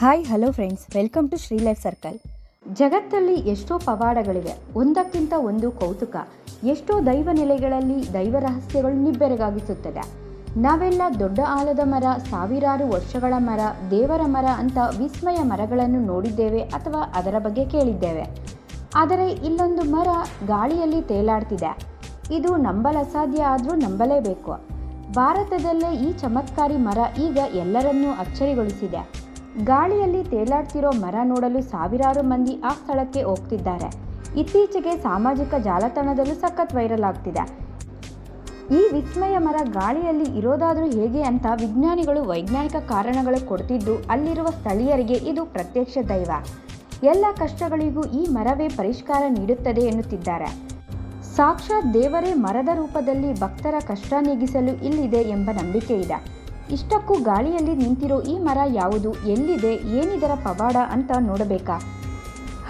Hi hello friends welcome to Shri life circle ಜಗತ್ತಲ್ಲಿ ಎಷ್ಟೋ ಪವಾಡಗಳಿವೆ. ಒಂದಕ್ಕಿಂತ ಒಂದು ಕೌತುಕ. ಎಷ್ಟೋ ದೈವ ನೆಲೆಗಳಲ್ಲಿ ದೈವ ರಹಸ್ಯಗಳು ನಿಬ್ಬೆರಗಾಗಿಸುತ್ತದೆ. ನಾವೆಲ್ಲ ದೊಡ್ಡ ಆಲದ ಮರ, ಸಾವಿರಾರು ವರ್ಷಗಳ ಮರ, ದೇವರ ಮರ ಅಂತ ವಿಸ್ಮಯ ಮರಗಳನ್ನು ನೋಡಿದ್ದೇವೆ ಅಥವಾ ಅದರ ಬಗ್ಗೆ ಕೇಳಿದ್ದೇವೆ. ಆದರೆ ಇಲ್ಲೊಂದು ಮರ ಗಾಳಿಯಲ್ಲಿ ತೇಲಾಡ್ತಿದೆ. ಇದು ನಂಬಲಸಾಧ್ಯ ಆದರೂ ನಂಬಲೇಬೇಕು. ಭಾರತದಲ್ಲೇ ಈ ಚಮತ್ಕಾರಿ ಮರ ಈಗ ಎಲ್ಲರನ್ನೂ ಅಚ್ಚರಿಗೊಳಿಸಿದೆ. ಗಾಳಿಯಲ್ಲಿ ತೇಲಾಡ್ತಿರೋ ಮರ ನೋಡಲು ಸಾವಿರಾರು ಮಂದಿ ಆ ಸ್ಥಳಕ್ಕೆ ಹೋಗ್ತಿದ್ದಾರೆ. ಇತ್ತೀಚೆಗೆ ಸಾಮಾಜಿಕ ಜಾಲತಾಣದಲ್ಲೂ ಸಖತ್ ವೈರಲ್ ಆಗ್ತಿದೆ. ಈ ವಿಸ್ಮಯ ಮರ ಗಾಳಿಯಲ್ಲಿ ಇರೋದಾದರೂ ಹೇಗೆ ಅಂತ ವಿಜ್ಞಾನಿಗಳು ವೈಜ್ಞಾನಿಕ ಕಾರಣಗಳು ಕೊಡ್ತಿದ್ದು ಅಲ್ಲಿರುವ ಸ್ಥಳೀಯರಿಗೆ ಇದು ಪ್ರತ್ಯಕ್ಷ ದೈವ. ಎಲ್ಲ ಕಷ್ಟಗಳಿಗೂ ಈ ಮರವೇ ಪರಿಷ್ಕಾರ ನೀಡುತ್ತದೆ ಎನ್ನುತ್ತಿದ್ದಾರೆ. ಸಾಕ್ಷಾತ್ ದೇವರೇ ಮರದ ರೂಪದಲ್ಲಿ ಭಕ್ತರ ಕಷ್ಟ ನೀಗಿಸಲು ಇಲ್ಲಿದೆ ಎಂಬ ನಂಬಿಕೆ ಇದೆ ಇಷ್ಟಕ್ಕೂ ಗಾಳಿಯಲ್ಲಿ ನಿಂತಿರೋ ಈ ಮರ ಯಾವುದು, ಎಲ್ಲಿದೆ, ಏನಿದರ ಪವಾಡ ಅಂತ ನೋಡಬೇಕಾ?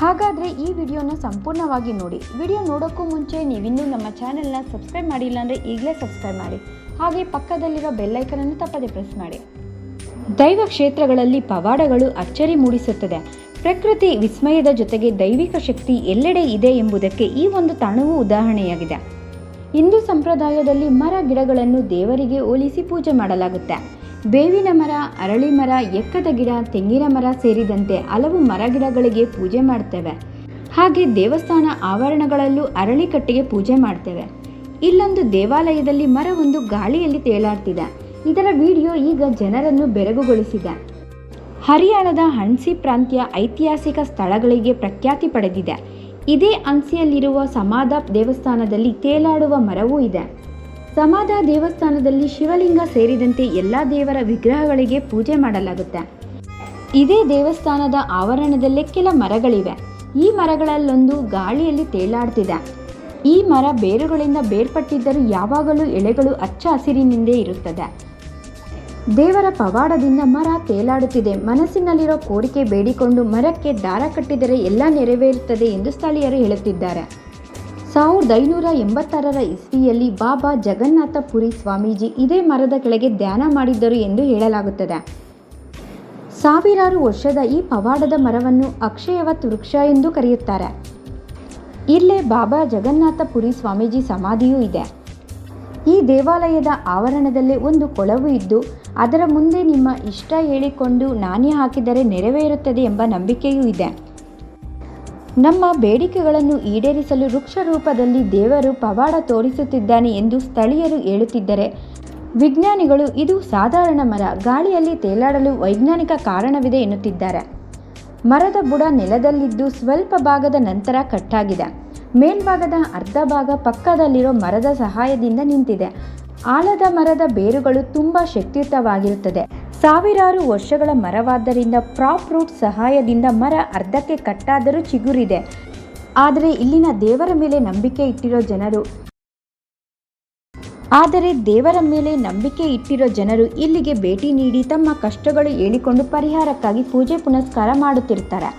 ಹಾಗಾದರೆ ಈ ವಿಡಿಯೋನ ಸಂಪೂರ್ಣವಾಗಿ ನೋಡಿ. ವಿಡಿಯೋ ನೋಡೋಕ್ಕೂ ಮುಂಚೆ ನೀವಿನ್ನೂ ನಮ್ಮ ಚಾನೆಲ್ನ ಸಬ್ಸ್ಕ್ರೈಬ್ ಮಾಡಿಲ್ಲ ಅಂದರೆ ಈಗಲೇ ಸಬ್ಸ್ಕ್ರೈಬ್ ಮಾಡಿ. ಹಾಗೆ ಪಕ್ಕದಲ್ಲಿರೋ ಬೆಲ್ಲೈಕನನ್ನು ತಪ್ಪದೆ ಪ್ರೆಸ್ ಮಾಡಿ. ದೈವ ಕ್ಷೇತ್ರಗಳಲ್ಲಿ ಪವಾಡಗಳು ಅಚ್ಚರಿ ಮೂಡಿಸುತ್ತದೆ. ಪ್ರಕೃತಿ ವಿಸ್ಮಯದ ಜೊತೆಗೆ ದೈವಿಕ ಶಕ್ತಿ ಎಲ್ಲೆಡೆ ಇದೆ ಎಂಬುದಕ್ಕೆ ಈ ಒಂದು ತಾಣವು ಉದಾಹರಣೆಯಾಗಿದೆ. ಹಿಂದೂ ಸಂಪ್ರದಾಯದಲ್ಲಿ ಮರ ಗಿಡಗಳನ್ನು ದೇವರಿಗೆ ಹೋಲಿಸಿ ಪೂಜೆ ಮಾಡಲಾಗುತ್ತೆ. ಬೇವಿನ ಮರ, ಅರಳಿ ಮರ, ಎಕ್ಕದ ಗಿಡ, ತೆಂಗಿನ ಮರ ಸೇರಿದಂತೆ ಹಲವು ಮರ ಗಿಡಗಳಿಗೆ ಪೂಜೆ ಮಾಡ್ತೇವೆ. ಹಾಗೆ ದೇವಸ್ಥಾನ ಆವರಣಗಳಲ್ಲೂ ಅರಳಿ ಕಟ್ಟಿಗೆ ಪೂಜೆ ಮಾಡ್ತೇವೆ. ಇಲ್ಲೊಂದು ದೇವಾಲಯದಲ್ಲಿ ಮರವೊಂದು ಗಾಳಿಯಲ್ಲಿ ತೇಲಾಡ್ತಿದೆ. ಇದರ ವಿಡಿಯೋ ಈಗ ಜನರನ್ನು ಬೆರಗುಗೊಳಿಸಿದೆ. ಹರಿಯಾಣದ ಹಣ್ಸಿ ಪ್ರಾಂತ್ಯ ಐತಿಹಾಸಿಕ ಸ್ಥಳಗಳಿಗೆ ಪ್ರಖ್ಯಾತಿ ಪಡೆದಿದೆ. ಇದೇ ಅನ್ಸಿಯಲ್ಲಿರುವ ಸಮಾಧ ದೇವಸ್ಥಾನದಲ್ಲಿ ತೇಲಾಡುವ ಮರವೂ ಇದೆ. ಸಮಾಧ ದೇವಸ್ಥಾನದಲ್ಲಿ ಶಿವಲಿಂಗ ಸೇರಿದಂತೆ ಎಲ್ಲ ದೇವರ ವಿಗ್ರಹಗಳಿಗೆ ಪೂಜೆ ಮಾಡಲಾಗುತ್ತೆ. ಇದೇ ದೇವಸ್ಥಾನದ ಆವರಣದಲ್ಲೇ ಕೆಲ ಮರಗಳಿವೆ. ಈ ಮರಗಳಲ್ಲೊಂದು ಗಾಳಿಯಲ್ಲಿ ತೇಲಾಡ್ತಿದೆ. ಈ ಮರ ಬೇರುಗಳಿಂದ ಬೇರ್ಪಟ್ಟಿದ್ದರೂ ಯಾವಾಗಲೂ ಎಳೆಗಳು ಹಚ್ಚ ಹಸಿರಿನಿಂದೇ ಇರುತ್ತದೆ. ದೇವರ ಪವಾಡದಿಂದ ಮರ ತೇಲಾಡುತ್ತಿದೆ. ಮನಸ್ಸಿನಲ್ಲಿರೋ ಕೋರಿಕೆ ಬೇಡಿಕೊಂಡು ಮರಕ್ಕೆ ದಾರ ಕಟ್ಟಿದರೆ ಎಲ್ಲ ನೆರವೇರುತ್ತದೆ ಎಂದು ಸ್ಥಳೀಯರು ಹೇಳುತ್ತಿದ್ದಾರೆ. ಸಾವಿರದ ಐನೂರ ಎಂಬತ್ತಾರರ ಇಸ್ವಿಯಲ್ಲಿ ಬಾಬಾ ಜಗನ್ನಾಥ ಪುರಿ ಸ್ವಾಮೀಜಿ ಇದೇ ಮರದ ಕೆಳಗೆ ಧ್ಯಾನ ಮಾಡಿದ್ದರು ಎಂದು ಹೇಳಲಾಗುತ್ತದೆ. ಸಾವಿರಾರು ವರ್ಷದ ಈ ಪವಾಡದ ಮರವನ್ನು ಅಕ್ಷಯವತ್ ವೃಕ್ಷ ಎಂದು ಕರೆಯುತ್ತಾರೆ. ಇಲ್ಲೇ ಬಾಬಾ ಜಗನ್ನಾಥ ಪುರಿ ಸ್ವಾಮೀಜಿ ಸಮಾಧಿಯೂ ಇದೆ. ಈ ದೇವಾಲಯದ ಆವರಣದಲ್ಲೇ ಒಂದು ಕೊಳವು ಇದ್ದು, ಅದರ ಮುಂದೆ ನಿಮ್ಮ ಇಷ್ಟ ಹೇಳಿಕೊಂಡು ನಾಣ್ಯ ಹಾಕಿದರೆ ನೆರವೇರುತ್ತದೆ ಎಂಬ ನಂಬಿಕೆಯೂ ಇದೆ. ನಮ್ಮ ಬೇಡಿಕೆಗಳನ್ನು ಈಡೇರಿಸಲು ವೃಕ್ಷ ರೂಪದಲ್ಲಿ ದೇವರು ಪವಾಡ ತೋರಿಸುತ್ತಿದ್ದಾನೆ ಎಂದು ಸ್ಥಳೀಯರು ಹೇಳುತ್ತಿದ್ದರೆ, ವಿಜ್ಞಾನಿಗಳು ಇದು ಸಾಧಾರಣ ಮರ, ಗಾಳಿಯಲ್ಲಿ ತೇಲಾಡಲು ವೈಜ್ಞಾನಿಕ ಕಾರಣವಿದೆ ಎನ್ನುತ್ತಿದ್ದಾರೆ. ಮರದ ಬುಡ ನೆಲದಲ್ಲಿದ್ದು ಸ್ವಲ್ಪ ಭಾಗದ ನಂತರ ಕಟ್ಟಾಗಿದೆ. ಮೇಲ್ಭಾಗದ ಅರ್ಧ ಭಾಗ ಪಕ್ಕದಲ್ಲಿರೋ ಮರದ ಸಹಾಯದಿಂದ ನಿಂತಿದೆ. ಆಲದ ಮರದ ಬೇರುಗಳು ತುಂಬ ಶಕ್ತಿಯುತವಾಗಿರುತ್ತದೆ. ಸಾವಿರಾರು ವರ್ಷಗಳ ಮರವಾದ್ದರಿಂದ ಪ್ರಾಪ್ ರೂಟ್ ಸಹಾಯದಿಂದ ಮರ ಅರ್ಧಕ್ಕೆ ಕಟ್ಟಾದರೂ ಚಿಗುರಿದೆ. ಆದರೆ ಇಲ್ಲಿನ ದೇವರ ಮೇಲೆ ನಂಬಿಕೆ ಇಟ್ಟಿರೋ ಜನರು ಆದರೆ ದೇವರ ಮೇಲೆ ನಂಬಿಕೆ ಇಟ್ಟಿರೋ ಜನರು ಇಲ್ಲಿಗೆ ಭೇಟಿ ನೀಡಿ ತಮ್ಮ ಕಷ್ಟಗಳು ಹೇಳಿಕೊಂಡು ಪರಿಹಾರಕ್ಕಾಗಿ ಪೂಜೆ ಪುನಸ್ಕಾರ ಮಾಡುತ್ತಿರ್ತಾರೆ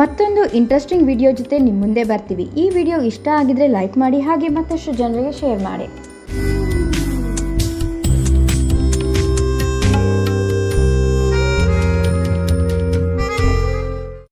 ಮತ್ತೊಂದು ಇಂಟ್ರೆಸ್ಟಿಂಗ್ ವಿಡಿಯೋ ಜೊತೆ ನಿಮ್ಮ ಮುಂದೆ ಬರ್ತೀವಿ. ಈ ವಿಡಿಯೋ ಇಷ್ಟ ಆಗಿದ್ರೆ ಲೈಕ್ ಮಾಡಿ, ಹಾಗೆ ಮತ್ತಷ್ಟು ಜನರಿಗೆ ಶೇರ್ ಮಾಡಿ.